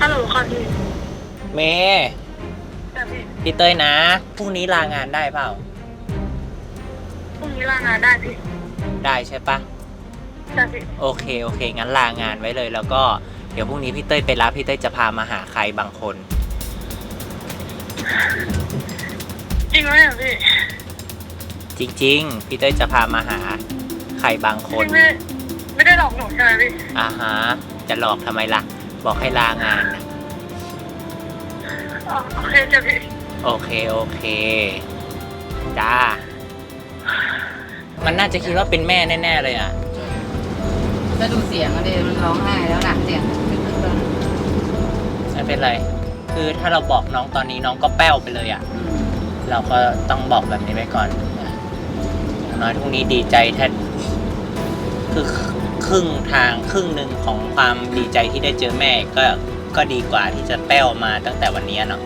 ฮัลโหลค่ะพี่เมย์แต่พี่พี่เต้ยนะ พรุ่งนี้ลางานได้เปล่า พรุ่งนี้ลางานได้พี่ได้ใช่ปะ แต่พี่โอเค โอเค งั้นลางานไว้เลย แล้วก็เดี๋ยวพรุ่งนี้พี่เต้ยไปรับ พี่เต้ยจะพามาหาใครบางคน จริงไหมอะพี่จริง ๆ พี่เต้ยจะพามาหาใครบางคนพี่ไม่ได้ไม่ได้หลอกหนูใช่ไหมพี่อ่าฮะ จะหลอกทำไมล่ะ บอกให้ลางานนะอ๋อโอเคจ้ะพี่โอเค โอเค จ้า มันน่าจะคิดว่าเป็นแม่แน่ๆเลยอะแล้วดูเสียงมันดิมันร้องไห้แล้วหนักเสียงตึกๆแล้วนะไม่เป็นไร คือถ้าเราบอกน้องตอนนี้น้องก็แป้วไปเลยอะอืมเราก็ต้องบอกแบบนี้ไว้ก่อนอย่างน้อยทุกนี้ดีใจแท้คือ ครึ่งทางครึ่งหนึ่งของความดีใจที่ได้เจอแม่ก็ก็ดีกว่าที่จะแป้วมาตั้งแต่วันนี้เนาะ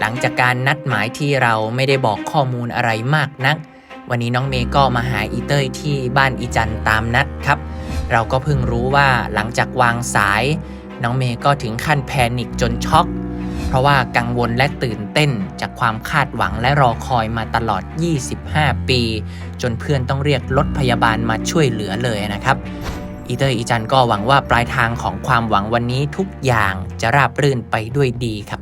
หลังจากการนัดหมายที่เราไม่ได้บอกข้อมูลอะไรมากนัก วันนี้น้องเมย์ก็มาหาอีเต้ยที่บ้านอีจันตามนัดครับ เราก็เพิ่งรู้ว่าหลังจากวางสาย น้องเมย์ก็ถึงขั้นแพนิคจนช็อก เพราะว่ากังวลและตื่นเต้นจากความคาดหวังและรอคอยมาตลอด 25 ปี จนเพื่อนต้องเรียกรถพยาบาลมาช่วยเหลือเลยนะครับอีเตอร์อีจันก็หวังว่าปลายทางของความหวังวันนี้ทุกอย่างจะราบรื่นไปด้วยดีครับ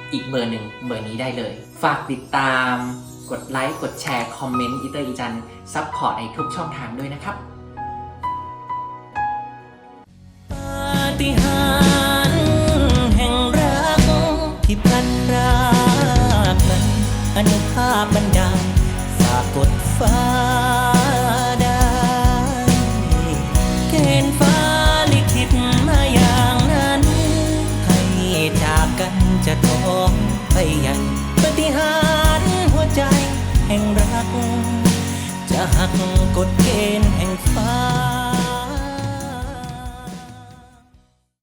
อีกเบอร์หนึ่งเบอร์นี้ได้เลย ฝากติดตาม กดไลค์ กดแชร์ คอมเมนต์อีเตอร์อีจันซัพพอร์ตในทุกช่องทางด้วยนะครับปาฏิหาริย์แห่งรักที่พลันรากนั้นอนุภาพบันดาลฝากกดฟ้าได้เกณฑ์ฟ้าลิขิตมาอย่างนั้นให้จากกัน จะท้องไปใหญ่ปฏิหารหัวใจแห่งรัก จะหักกฎเกณฑ์แห่งฟ้า